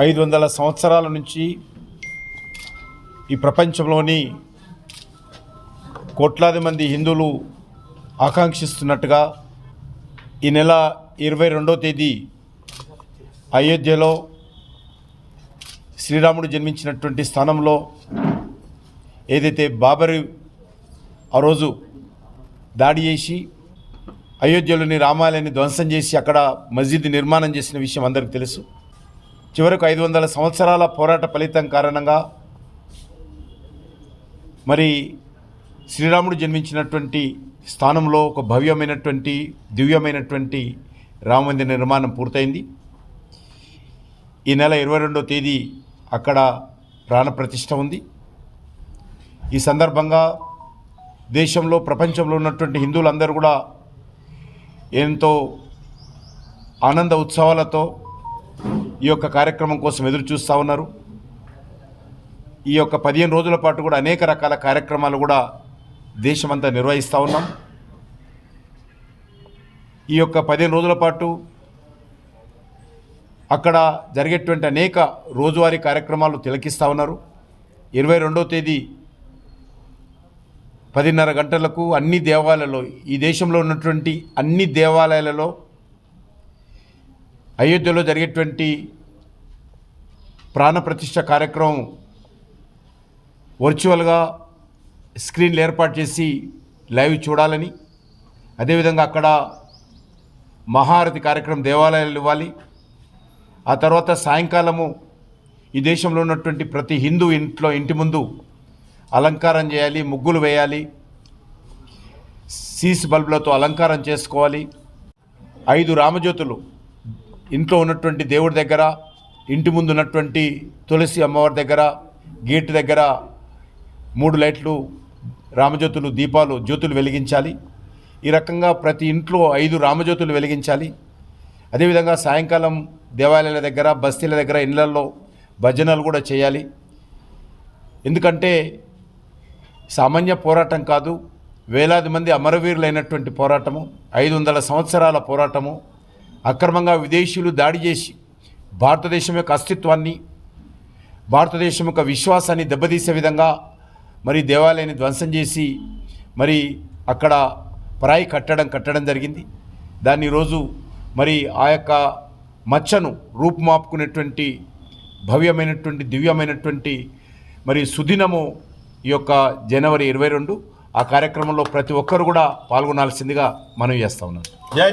ఐదు వందల సంవత్సరాల నుంచి ఈ ప్రపంచంలోని కోట్లాది మంది హిందువులు ఆకాంక్షిస్తున్నట్టుగా ఈ నెల ఇరవై రెండవ తేదీ అయోధ్యలో శ్రీరాముడు జన్మించినటువంటి స్థానంలో ఏదైతే బాబరి ఆ రోజు దాడి చేసి అయోధ్యలోని రామాలయాన్ని ధ్వంసం చేసి అక్కడ మస్జిద్ నిర్మాణం చేసిన విషయం అందరికీ తెలుసు. చివరకు ఐదు వందల సంవత్సరాల పోరాట ఫలితం కారణంగా మరి శ్రీరాముడు జన్మించినటువంటి స్థానంలో ఒక భవ్యమైనటువంటి దివ్యమైనటువంటి రామమందిర నిర్మాణం పూర్తయింది. ఈ నెల ఇరవై రెండో తేదీ అక్కడ ప్రాణప్రతిష్ఠ ఉంది. ఈ సందర్భంగా దేశంలో ప్రపంచంలో ఉన్నటువంటి హిందువులందరూ కూడా ఎంతో ఆనంద ఉత్సవాలతో ఈ యొక్క కార్యక్రమం కోసం ఎదురు చూస్తూ ఉన్నారు. ఈ యొక్క పదిహేను రోజుల పాటు కూడా అనేక రకాల కార్యక్రమాలు కూడా దేశమంతా నిర్వహిస్తూ ఉన్నాం. ఈ యొక్క పదిహేను రోజుల పాటు అక్కడ జరిగేటువంటి అనేక రోజువారీ కార్యక్రమాలు తిలకిస్తూ ఉన్నారు. ఇరవై రెండవ తేదీ పదిన్నర గంటలకు అన్ని దేవాలయాల్లో ఈ దేశంలో ఉన్నటువంటి అన్ని దేవాలయాలలో అయోధ్యలో జరిగేటువంటి ప్రాణప్రతిష్ఠ కార్యక్రమం వర్చువల్గా స్క్రీన్లు ఏర్పాటు చేసి లైవ్ చూడాలని అదేవిధంగా అక్కడ మహారతి కార్యక్రమం దేవాలయాలు ఇవ్వాలి. ఆ తర్వాత సాయంకాలము ఈ దేశంలో ఉన్నటువంటి ప్రతి హిందూ ఇంట్లో ఇంటి ముందు అలంకారం చేయాలి ముగ్గులు వేయాలి సీస్ బల్బులతో అలంకారం చేసుకోవాలి. ఐదు రామజ్యోతులు ఇంట్లో ఉన్నటువంటి దేవుడి దగ్గర ఇంటి ముందు ఉన్నటువంటి తులసి అమ్మవారి దగ్గర గేట్ దగ్గర మూడు లైట్లు రామజ్యోతులు దీపాలు జ్యోతులు వెలిగించాలి. ఈ రకంగా ప్రతి ఇంట్లో ఐదు రామజ్యోతులు వెలిగించాలి. అదేవిధంగా సాయంకాలం దేవాలయాల దగ్గర బస్తీల దగ్గర ఇళ్ళలో భజనలు కూడా చేయాలి. ఎందుకంటే సామాన్య పోరాటం కాదు వేలాది మంది అమరవీరులైనటువంటి పోరాటము ఐదు వందల సంవత్సరాల పోరాటము అక్రమంగా విదేశీయులు దాడి చేసి భారతదేశం యొక్క అస్తిత్వాన్ని భారతదేశం యొక్క విశ్వాసాన్ని దెబ్బతీసే విధంగా మరి దేవాలయాన్ని ధ్వంసం చేసి మరి అక్కడ పరాయి కట్టడం కట్టడం జరిగింది. దాన్ని రోజు మరి ఆ యొక్క మచ్చను రూపుమాపుకునేటువంటి భవ్యమైనటువంటి దివ్యమైనటువంటి మరి సుదినము ఈ యొక్క జనవరి ఇరవై రెండు ఆ కార్యక్రమంలో ప్రతి ఒక్కరు కూడా పాల్గొనాల్సిందిగా మనం చేస్తా ఉన్నాను. జై